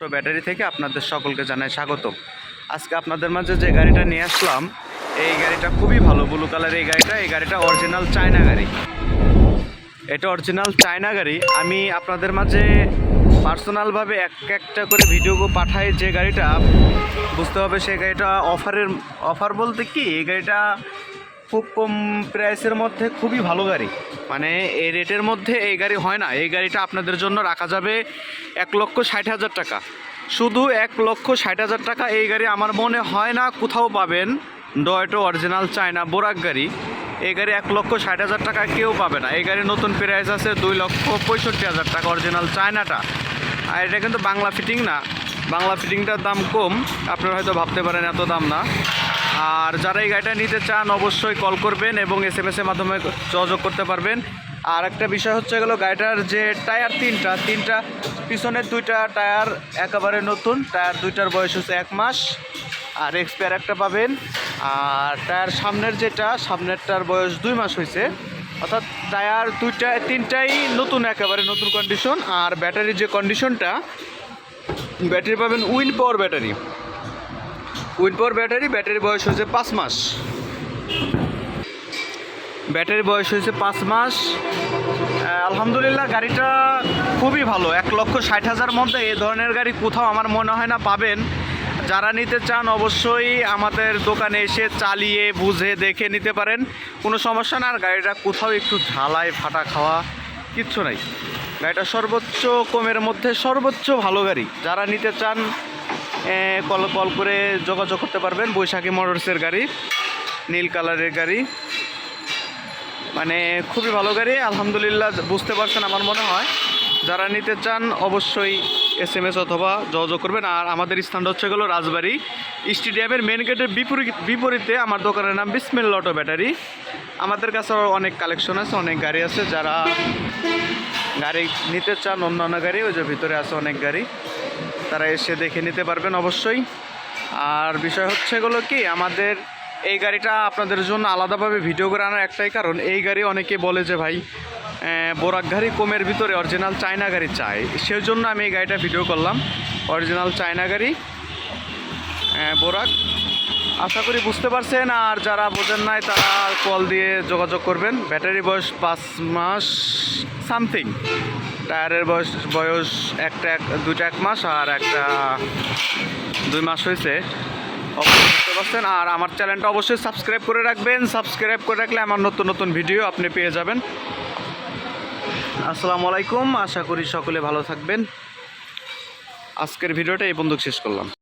তো ব্যাটারি থেকে আপনাদের সকলকে জানাই স্বাগত আজকে আপনাদের মাঝে যে গাড়িটা নিয়ে আসলাম, এই গাড়িটা খুবই ভালো ব্লু কালার এই গাড়িটা। এই গাড়িটা অরিজিনাল চায়না গাড়ি। এটা অরিজিনাল চায়না গাড়ি। আমি আপনাদের মাঝে পার্সোনালভাবে এক একটা করে ভিডিও পাঠাই যে গাড়িটা। বুঝতে হবে সেই গাড়িটা অফারের অফার বলতে কি? এই গাড়িটা খুব কম প্রাইসের মধ্যে খুবই ভালো গাড়ি। মানে এই রেটের মধ্যে এই গাড়ি হয় না। এই গাড়িটা আপনাদের জন্য রাখা যাবে এক লক্ষ ষাট হাজার টাকা। শুধু এক লক্ষ ষাট হাজার টাকা এই গাড়ি আমার মনে হয় না কোথাও পাবেন। ডয়টো অরিজিনাল চায়না বোরাক গাড়ি। এই গাড়ি এক লক্ষ ষাট হাজার টাকা কেউ পাবে না। এই গাড়ির নতুন প্রাইস আছে দুই লক্ষ পঁয়ষট্টি হাজার টাকা অরিজিনাল চায়নাটা আর এটা কিন্তু বাংলা ফিটিং না। বাংলা ফিটিংটার দাম কম। আপনারা হয়তো ভাবতে পারেন এত দাম না। আর যারা এই গাড়িটা নিতে চান, অবশ্যই কল করবেন এবং এস এম এসের মাধ্যমে যোগাযোগ করতে পারবেন। আর একটা বিষয় হচ্ছে গেলো, গাড়িটার যে টায়ার তিনটা তিনটা পিছনের দুইটা টায়ার একেবারে নতুন, টায়ার দুইটার বয়স হচ্ছে এক মাস, আর এক্সপায়ার একটা পাবেন। আর টায়ার সামনের যেটা, সামনেরটার বয়স দুই মাস হয়েছে। অর্থাৎ টায়ার দুইটা, তিনটাই নতুন, একেবারে নতুন কন্ডিশন আর ব্যাটারির যে কন্ডিশনটা ব্যাটারি পাবেন Win Power battery Win Power battery, ব্যাটারির বয়স হয়েছে পাঁচ মাস। ব্যাটারির বয়স হয়েছে পাঁচ মাস। আলহামদুলিল্লাহ, গাড়িটা খুবই ভালো। এক লক্ষ ষাট হাজার মধ্যে এ ধরনের গাড়ি কোথাও আমার মনে হয় না পাবেন। যারা নিতে চান অবশ্যই আমাদের দোকানে এসে চালিয়ে, বুঝে, দেখে নিতে পারেন। কোনো সমস্যা না, আর গাড়িটা কোথাও একটু ঝালাই ফাটা খাওয়া কিচ্ছু নাই। গাড়িটা সর্বোচ্চ কমের মধ্যে সর্বোচ্চ ভালো গাড়ি। যারা নিতে চান কল কল করে যোগাযোগ করতে পারবেন বৈশাখী মোটরসের গাড়ি, নীল কালারের গাড়ি। মানে খুবই ভালো গাড়ি, আলহামদুলিল্লাহ বুঝতে পারছেন আমার মনে হয়। যারা নিতে চান অবশ্যই এস এম এস অথবা যোগাযোগ করবেন। আর আমাদের স্থানটা হচ্ছে গেলো রাজবাড়ি। স্টেডিয়ামের মেন গেটের বিপরীত বিপরীতে আমার দোকানের নাম বিসমিল অটো ব্যাটারি আমাদের কাছে অনেক কালেকশন আছে, অনেক গাড়ি আছে। যারা গাড়ি নিতে চান, অন্যান্য গাড়ি, ওই যে ভিতরে আছে অনেক গাড়ি। তারা এসে দেখে নিতে পারবেন অবশ্যই। আর বিষয় হচ্ছে গেলো কি, আমাদের এই গাড়িটা আপনাদের জন্য আলাদাভাবে ভিডিও করে আনার একটাই কারণ, এই গাড়ি অনেকে বলে যে ভাই বোরাক গাড়ি কমের ভিতরে অরিজিনাল চায়না গাড়ি চাই। সেই জন্য আমি এই গাড়িটা ভিডিও করলাম অরিজিনাল চায়না গাড়ি বোরাক। আশা করি বুঝতে পারছেন, আর যারা বোঝেন নাই তারা কল দিয়ে যোগাযোগ করবেন। ব্যাটারি বয়স পাঁচ মাস সামথিং টায়ারের বয়স বয়স একটা এক দুইটা এক মাস আর একটা দুই মাস হয়েছে। অবশ্যই বুঝতে পারছেন আর আমার চ্যানেলটা অবশ্যই সাবস্ক্রাইব করে রাখবেন। সাবস্ক্রাইব করে রাখলে আমার নতুন নতুন ভিডিও আপনি পেয়ে যাবেন। আসসালামু আলাইকুম। আশা করি সকলে ভালো থাকবেন। আজকের ভিডিওটা এই বন্ধুক শেষ করলাম।